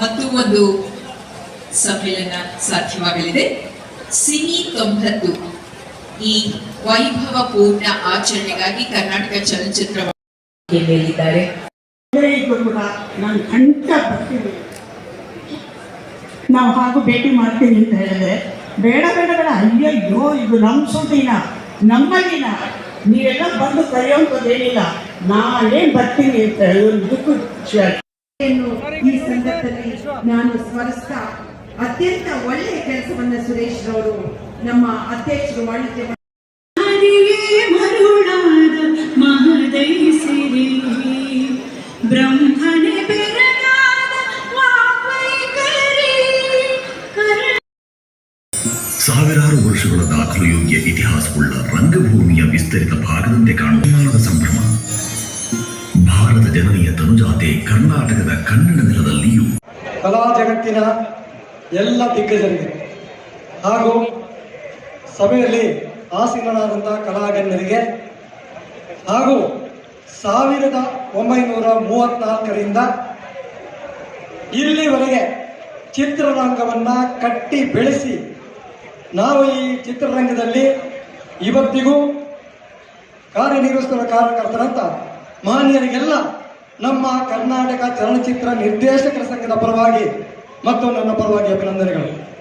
ಮತ್ತು ಒಂದು ಸಮ್ಮೇಳನ ಸಾಧ್ಯವಾಗಲಿದೆ. ಸಿನಿ ತೊಂಬತ್ತು. ಈ ವೈಭವ ಪೂರ್ಣ ಆಚರಣೆಗಾಗಿ ಕರ್ನಾಟಕ ಚಲನಚಿತ್ರ ಹೇಳಿದ್ದಾರೆ? ನಾವು ಹಾಗೂ ಭೇಟಿ ಮಾಡ್ತೀನಿ ಅಂತ ಹೇಳಿದ್ರೆ ಬೇಡ ಬೇಡ ಬೇಡ. ಅಯ್ಯಯ್ಯೋ ಇದು ನಮ್ಮ ಸುದ್ದಿನ ನಮ್ಮ ದಿನ ನೀವೆಲ್ಲ ಬಂದು ಕರೆಯೋಂಥದ್ದೇನಿಲ್ಲ. ನಾನೇನ್ ಬರ್ತೀನಿ ಅಂತ ಹೇಳೋದಕ್ಕೂ ಸಂದರ್ಭದಲ್ಲಿ ನಾನು ಸ್ಮರಿಸ್ತಾ ಅತ್ಯಂತ ಒಳ್ಳೆಯ ಕೆಲಸವನ್ನ ಸುರೇಶ್ ರವರು ನಮ್ಮ ಅಧ್ಯಕ್ಷರು ವಾಣಿಜ್ಯ ಮರುಳಾದ ಮಹದೈಸಿರಿ ಬ್ರಹ್ಮನೆ ಬೆರಗಾದ ವಾಗ್ವೈಖರಿ ಕರ ಸಾವಿರಾರು ವರ್ಷಗಳ ದಾಖಲೆಯೋಗ್ಯ ಇತಿಹಾಸವುಳ್ಳ ರಂಗಭೂಮಿಯ ವಿಸ್ತರಿತ ಭಾಗದಂತೆ ಕಾಣುವ ಸಂಭ್ರಮ. ಭಾರತ ಜನನಿಯ ತನುಜಾತೆ ಕರ್ನಾಟಕದ ಕನ್ನಡ ನೆಲದಲ್ಲಿಯೂ ಕಲಾ ಜಗತ್ತಿನ ಎಲ್ಲ ದಿಗ್ಗಜರಿಗೆ ಹಾಗೂ ಸಭೆಯಲ್ಲಿ ಆಸೀನರಾದಂತಹ ಕಲಾಗಣ್ಯರಿಗೆ ಹಾಗೂ ಸಾವಿರದ ಒಂಬೈನೂರ ಮೂವತ್ನಾಲ್ಕರಿಂದ ಇಲ್ಲಿವರೆಗೆ ಚಿತ್ರರಂಗವನ್ನು ಕಟ್ಟಿ ಬೆಳೆಸಿ ನಾವು ಈ ಚಿತ್ರರಂಗದಲ್ಲಿ ಇವತ್ತಿಗೂ ಕಾರ್ಯನಿರ್ವಹಿಸುವ ಕಾರ್ಯಕರ್ತರಂತ ಮಹನೀಯರಿಗೆಲ್ಲ ನಮ್ಮ ಕರ್ನಾಟಕ ಚಲನಚಿತ್ರ ನಿರ್ದೇಶಕರ ಸಂಘದ ಪರವಾಗಿ ಮತ್ತು ನನ್ನ ಪರವಾಗಿ ಅಭಿನಂದನೆಗಳು.